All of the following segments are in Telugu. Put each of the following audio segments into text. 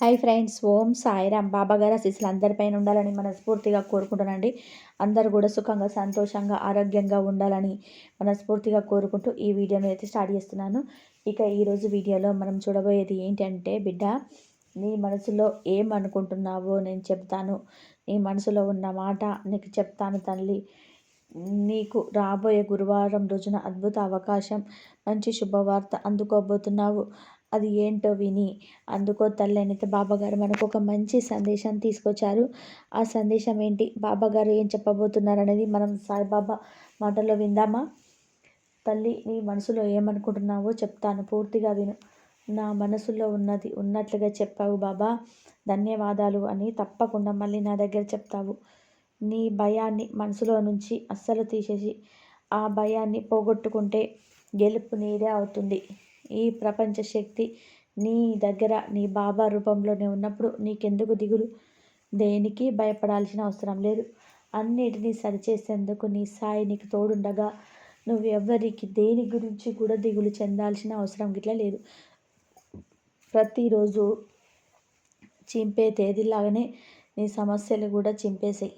హాయ్ ఫ్రెండ్స్ ఓం సాయిరామ్. బాబా గారు ఆశీస్సులు అందరిపైన ఉండాలని మనస్ఫూర్తిగా కోరుకుంటానండి అందరూ కూడా సుఖంగా సంతోషంగా ఆరోగ్యంగా ఉండాలని మనస్ఫూర్తిగా కోరుకుంటూ ఈ వీడియోని అయితే స్టార్ట్ చేస్తున్నాను. ఇక ఈరోజు వీడియోలో మనం చూడబోయేది ఏంటంటే బిడ్డ నీ మనసులో ఏం అనుకుంటున్నావో నేను చెప్తాను. నీ మనసులో ఉన్న మాట నీకు చెప్తాను తల్లి. నీకు రాబోయే గురువారం రోజున అద్భుత అవకాశం మంచి శుభవార్త అందుకోబోతున్నావు. అది ఏంటో విని అందుకో తల్లైనైతే బాబాగారు మనకు ఒక మంచి సందేశం తీసుకొచ్చారు. ఆ సందేశం ఏంటి? బాబాగారు ఏం చెప్పబోతున్నారు అనేది మనం సాయిబాబా మాటల్లో విందామా? తల్లి నీ మనసులో ఏమనుకుంటున్నావో చెప్తాను పూర్తిగా విను. నా మనసులో ఉన్నది ఉన్నట్లుగా చెప్పావు బాబా ధన్యవాదాలు అని తప్పకుండా మళ్ళీ నా దగ్గర చెప్తావు. నీ భయాన్ని మనసులో నుంచి అస్సలు తీసేసి ఆ భయాన్ని పోగొట్టుకుంటే గెలుపు నీరే అవుతుంది. ఈ ప్రపంచ శక్తి నీ దగ్గర నీ బాబా రూపంలోనే ఉన్నప్పుడు నీకెందుకు దిగులు? దేనికి భయపడాల్సిన అవసరం లేదు. అన్నిటినీ సరిచేసేందుకు నీ సాయి నీకు తోడుండగా నువ్వు ఎవరికి దేని గురించి కూడా దిగులు చెందాల్సిన అవసరం గిట్లా లేదు. ప్రతిరోజు చింపే తేదీలాగానే నీ సమస్యలు కూడా చింపేసాయి.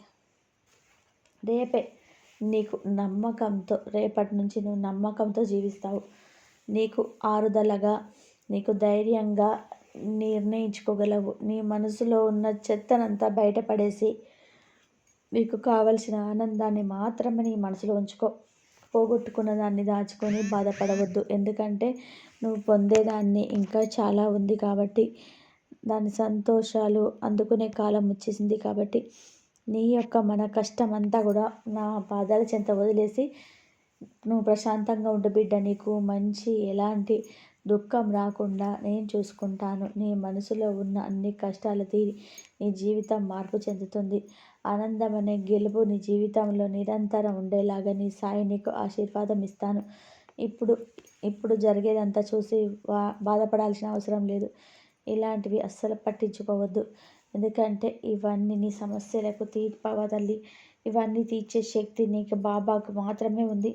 రేపే నీకు నమ్మకంతో రేపటి నుంచి నువ్వు నమ్మకంతో జీవిస్తావు. నీకు ఆరుదలగా నీకు ధైర్యంగా నిర్ణయించుకోగలవు. నీ మనసులో ఉన్న చెత్తనంతా బయటపడేసి నీకు కావలసిన ఆనందాన్ని మాత్రమే నీ మనసులో ఉంచుకో. పోగొట్టుకున్న దాన్ని దాచుకొని బాధపడవద్దు. ఎందుకంటే నువ్వు పొందేదాన్ని ఇంకా చాలా ఉంది కాబట్టి దాని సంతోషాలు అందుకునే కాలం వచ్చేసింది కాబట్టి నీ యొక్క మన కష్టం అంతా కూడా నా పాదాల చెంత వదిలేసి నువ్వు ప్రశాంతంగా ఉండు బిడ్డ నీకు మంచి ఎలాంటి దుఃఖం రాకుండా నేను చూసుకుంటాను. నీ మనసులో ఉన్న అన్ని కష్టాలు తీరి నీ జీవితం మార్పు చెందుతుంది. ఆనందం అనే గెలుపు నీ జీవితంలో నిరంతరం ఉండేలాగా నీ సాయి నీకు ఆశీర్వాదం ఇస్తాను. ఇప్పుడు ఇప్పుడు జరిగేదంతా చూసి వా బాధపడాల్సిన అవసరం లేదు. ఇలాంటివి అస్సలు పట్టించుకోవద్దు. ఎందుకంటే ఇవన్నీ నీ సమస్యలకు తీర్పవ తల్లి? ఇవన్నీ తీర్చే శక్తి నీకు బాబాకు మాత్రమే ఉంది.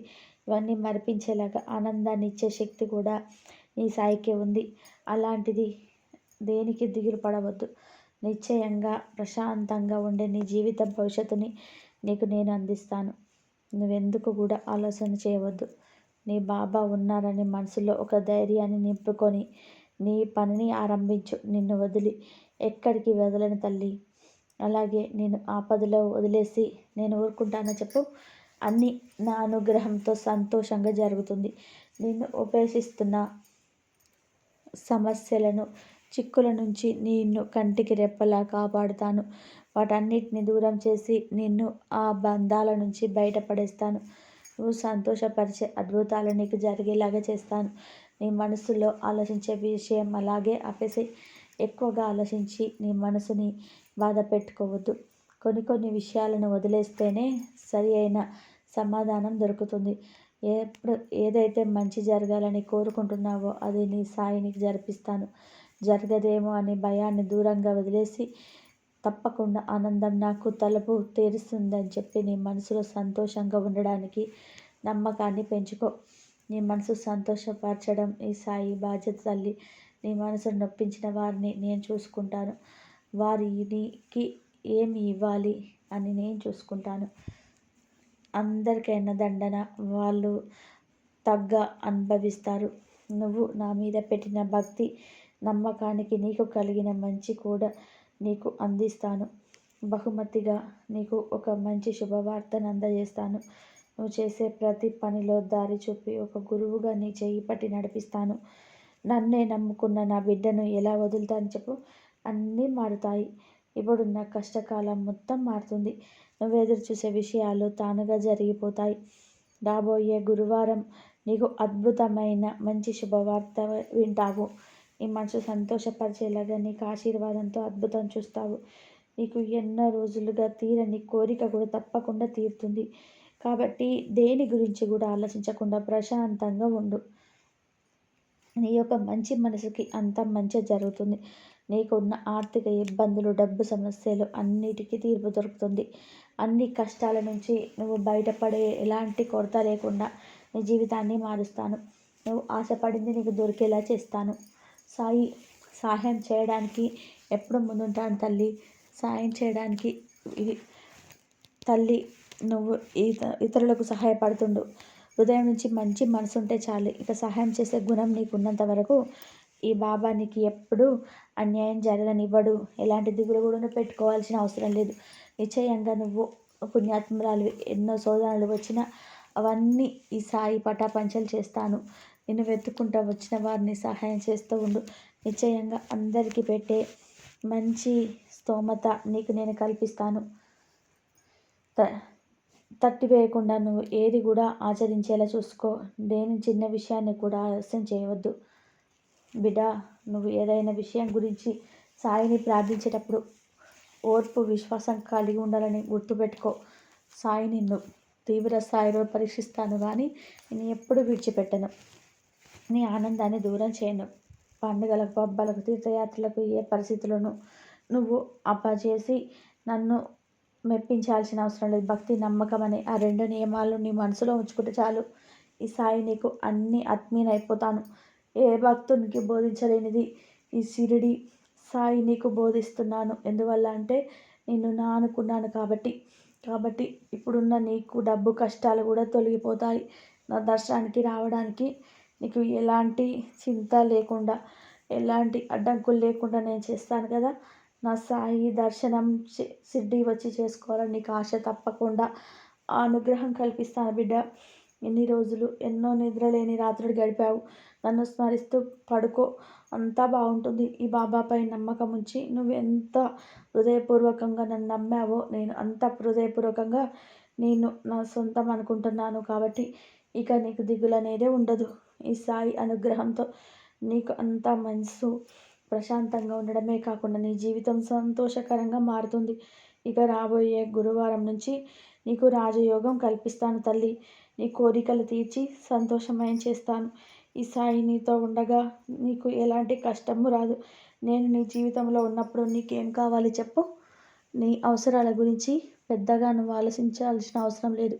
ఇవన్నీ మరిపించేలాగా ఆనందాన్ని ఇచ్చే శక్తి కూడా నీ సాయికే ఉంది. అలాంటిది దేనికి దిగులు పడవద్దు. నిశ్చయంగా ప్రశాంతంగా ఉండే నీ జీవిత భవిష్యత్తుని నీకు నేను అందిస్తాను. నువ్వెందుకు కూడా ఆలోచన చేయవద్దు. నీ బాబా ఉన్నారని మనసులో ఒక ధైర్యాన్ని నింపుకొని నీ పనిని ఆరంభించు. నిన్ను వదిలి ఎక్కడికి వదలని తల్లి. అలాగే నేను ఆపదలో వదిలేసి నేను ఊరుకుంటాను చెప్పు. అన్నీ నా అనుగ్రహంతో సంతోషంగా జరుగుతుంది. నేను ఉపేక్షిస్తున్న సమస్యలను చిక్కుల నుంచి నిన్ను కంటికి రెప్పలా కాపాడుతాను. వాటన్నిటిని దూరం చేసి నిన్ను ఆ బంధాల నుంచి బయటపడేస్తాను. నువ్వు సంతోషపరిచే అద్భుతాలు నీకు జరిగేలాగా చేస్తాను. నీ మనసులో ఆలోచించే విషయం అలాగే ఆపేసి ఎక్కువగా ఆలోచించి నీ మనసుని బాధ పెట్టుకోవద్దు. కొన్ని కొన్ని విషయాలను వదిలేస్తేనే సరి అయిన సమాధానం దొరుకుతుంది. ఎప్పుడు ఏదైతే మంచి జరగాలని కోరుకుంటున్నావో అది నీ సాయినికి జరిపిస్తాను. జరగదేమో అనే భయాన్ని దూరంగా వదిలేసి తప్పకుండా ఆనందం నాకు తలుపు తెరుస్తుందని చెప్పి నీ మనసులో సంతోషంగా ఉండడానికి నమ్మకాన్ని పెంచుకో. నీ మనసు సంతోషపరచడం ఈ సాయి బాధ్యత తల్లి. నీ మనసును నొప్పించిన వారిని నేను చూసుకుంటాను. వారికి ఏమి ఇవ్వాలి అని నేను చూసుకుంటాను. అందరికైనా దండన వాళ్ళు తగ్గ అనుభవిస్తారు. నువ్వు నా మీద పెట్టిన భక్తి నమ్మకానికి నీకు కలిగిన మంచి కూడా నీకు అందిస్తాను. బహుమతిగా నీకు ఒక మంచి శుభవార్తను అందజేస్తాను. నువ్వు చేసే ప్రతి పనిలో దారి చూపి ఒక గురువుగా నీ చేయి పట్టి నడిపిస్తాను. నన్నే నమ్ముకున్న నా బిడ్డను ఎలా వదులుతాను చెప్పు. అన్నీ మారుతాయి. ఇప్పుడున్న కష్టకాలం మొత్తం మారుతుంది. నువ్వు ఎదురు చూసే విషయాలు తానుగా జరిగిపోతాయి. రాబోయే గురువారం నీకు అద్భుతమైన మంచి శుభవార్త వింటావు. నీ మనసు సంతోషపరిచేలాగా నీకు ఆశీర్వాదంతో అద్భుతం చూస్తావు. నీకు ఎన్నో రోజులుగా తీరని కోరిక కూడా తప్పకుండా తీరుతుంది. కాబట్టి దేని గురించి కూడా ఆలోచించకుండా ప్రశాంతంగా ఉండు. నీ యొక్క మంచి మనసుకి అంత మంచి జరుగుతుంది. నీకున్న ఆర్థిక ఇబ్బందులు డబ్బు సమస్యలు అన్నిటికీ తీర్పు దొరుకుతుంది. అన్ని కష్టాల నుంచి నువ్వు బయటపడే ఎలాంటి కొరత లేకుండా నీ జీవితాన్ని మారుస్తాను. నువ్వు ఆశపడింది నీకు దొరికేలా చేస్తాను. సాయి సహాయం చేయడానికి ఎప్పుడు ముందుంటాను తల్లి? సాయం చేయడానికి ఇది తల్లి నువ్వు ఇతరులకు సహాయపడుతుండు. హృదయం నుంచి మంచి మనసు ఉంటే చాలు. ఇక సహాయం చేసే గుణం నీకు ఉన్నంత వరకు ఈ బాబా నీకు ఎప్పుడు అన్యాయం జరగనివ్వడు. ఎలాంటి దిగులు కూడా పెట్టుకోవాల్సిన అవసరం లేదు. నిశ్చయంగా నువ్వు పుణ్యాత్మరాలు ఎన్నో శోధనలు వచ్చినా అవన్నీ ఈ సాయి పటాపంచలు చేస్తాను. నిన్ను వెతుక్కుంటూ వచ్చిన వారిని సహాయం చేస్తూ ఉండు. నిశ్చయంగా అందరికీ పెట్టే మంచి స్తోమత నీకు నేను కల్పిస్తాను. తట్టివేయకుండా నువ్వు ఏది కూడా ఆచరించేలా చూసుకో. దేని చిన్న విషయాన్ని కూడా ఆలస్యం చేయవద్దు. బిడ్డ నువ్వు ఏదైనా విషయం గురించి సాయిని ప్రార్థించేటప్పుడు ఓర్పు విశ్వాసం కలిగి ఉండాలని గుర్తుపెట్టుకో. సాయి నిన్ను తీవ్ర స్థాయిలో పరీక్షిస్తాను కానీ నేను ఎప్పుడు విడిచిపెట్టను. నీ ఆనందాన్ని దూరం చేయను. పండుగలకు పబ్బాలకు తీర్థయాత్రలకు ఏ పరిస్థితులను నువ్వు అప్పచేసి నన్ను మెప్పించాల్సిన అవసరం లేదు. భక్తి నమ్మకం అనే ఆ రెండు నియమాలు నీ మనసులో ఉంచుకుంటే చాలు. ఈ సాయి నీకు అన్ని ఆత్మీయనైపోతాను ఏ భక్తునికి బోధించలేనిది ఈ సిరిడి సాయి నీకు బోధిస్తున్నాను. ఎందువల్ల అంటే నిన్ను నా అనుకున్నాను కాబట్టి. కాబట్టి ఇప్పుడున్న నీకు డబ్బు కష్టాలు కూడా తొలగిపోతాయి. నా దర్శనానికి రావడానికి నీకు ఎలాంటి చింత లేకుండా ఎలాంటి అడ్డంకులు లేకుండా నేను చేస్తాను కదా. నా సాయి దర్శనం సిద్ధి వచ్చి చేసుకోవాలని నీకు ఆశ తప్పకుండా. ఆ అనుగ్రహం కల్పిస్తాను బిడ్డ. ఎన్ని రోజులు ఎన్నో నిద్రలేని రాత్రులు గడిపావు. నన్ను స్మరిస్తూ పడుకో. అంతా బాగుంటుంది. ఈ బాబాపై నమ్మకం ఉంచి నువ్వు ఎంత హృదయపూర్వకంగా నన్ను నమ్మావో నేను అంత హృదయపూర్వకంగా నేను నా సొంతం అనుకుంటున్నాను కాబట్టి ఇక నీకు దిగులు అనేదే ఉండదు. ఈ సాయి అనుగ్రహంతో నీకు అంత మనసు ప్రశాంతంగా ఉండడమే కాకుండా నీ జీవితం సంతోషకరంగా మారుతుంది. ఇక రాబోయే గురువారం నుంచి నీకు రాజయోగం కల్పిస్తాను తల్లి. నీ కోరికలు తీర్చి సంతోషమయం చేస్తాను. ఈ సాయి నీతో ఉండగా నీకు ఎలాంటి కష్టము రాదు. నేను నీ జీవితంలో ఉన్నప్పుడు నీకేం కావాలి చెప్పు. నీ అవసరాల గురించి పెద్దగా నువ్వు ఆలోచించాల్సిన అవసరం లేదు.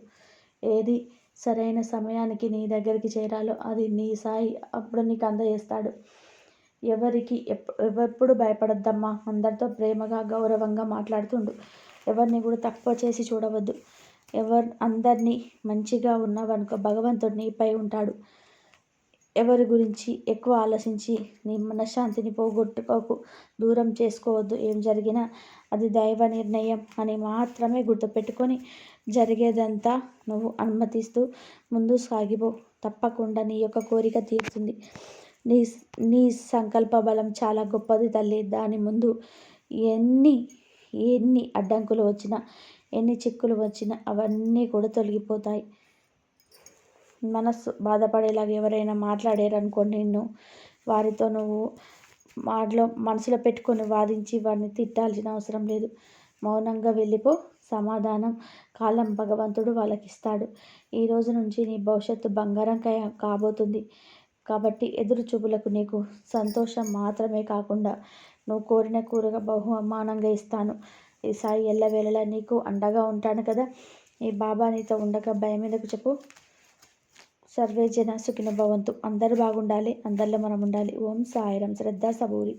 ఏది సరైన సమయానికి నీ దగ్గరికి చేరాలో అది నీ సాయి. అప్పుడు నీకు అందజేస్తాడు. ఎవరికి ఎప్పుడు భయపడద్దమ్మా. అందరితో ప్రేమగా గౌరవంగా మాట్లాడుతుండు. ఎవరిని కూడా తక్కువ చేసి చూడవద్దు. ఎవరు అందరినీ మంచిగా ఉన్నావనుకో భగవంతుడు నీపై ఉంటాడు. ఎవరి గురించి ఎక్కువ ఆలోచించి నీ మనశ్శాంతిని పోగొట్టుకోకు దూరం చేసుకోవద్దు. ఏం జరిగినా అది దైవ నిర్ణయం అని మాత్రమే గుర్తుపెట్టుకొని జరిగేదంతా నువ్వు అనుమతిస్తూ ముందు సాగిపో. తప్పకుండా నీ యొక్క కోరిక తీరుతుంది. నీ నీ సంకల్ప బలం చాలా గొప్పది తల్లి. దాని ముందు ఎన్ని ఎన్ని అడ్డంకులు వచ్చినా ఎన్ని చిక్కులు వచ్చినా అవన్నీ కూడా తొలగిపోతాయి. మనస్సు బాధపడేలాగా ఎవరైనా మాట్లాడారనుకోండి నిన్ను వారితో నువ్వు వాటిలో మనసులో పెట్టుకొని వాదించి వారిని తిట్టాల్సిన అవసరం లేదు. మౌనంగా వెళ్ళిపో సమాధానం కాలం భగవంతుడు వాళ్ళకి ఇస్తాడు ఈ రోజు నుంచి నీ భవిష్యత్తు బంగారం కాబోతుంది. కాబట్టి ఎదురు చూపులకు నీకు సంతోషం మాత్రమే కాకుండా నువ్వు కోరిన కూరగా బహుమానంగా ఇస్తాను. ఈ సాయి ఎల్లవేళలా నీకు అండగా ఉంటాను కదా. ఈ బాబా నీతో ఉండగా భయం ఎందుకు చెప్పు? సర్వే జన సుఖిన భవంతు. అందరూ బాగుండాలి. అందరిలో మనం ఉండాలి. ఓం సాయిరం శ్రద్ధ సబూరి.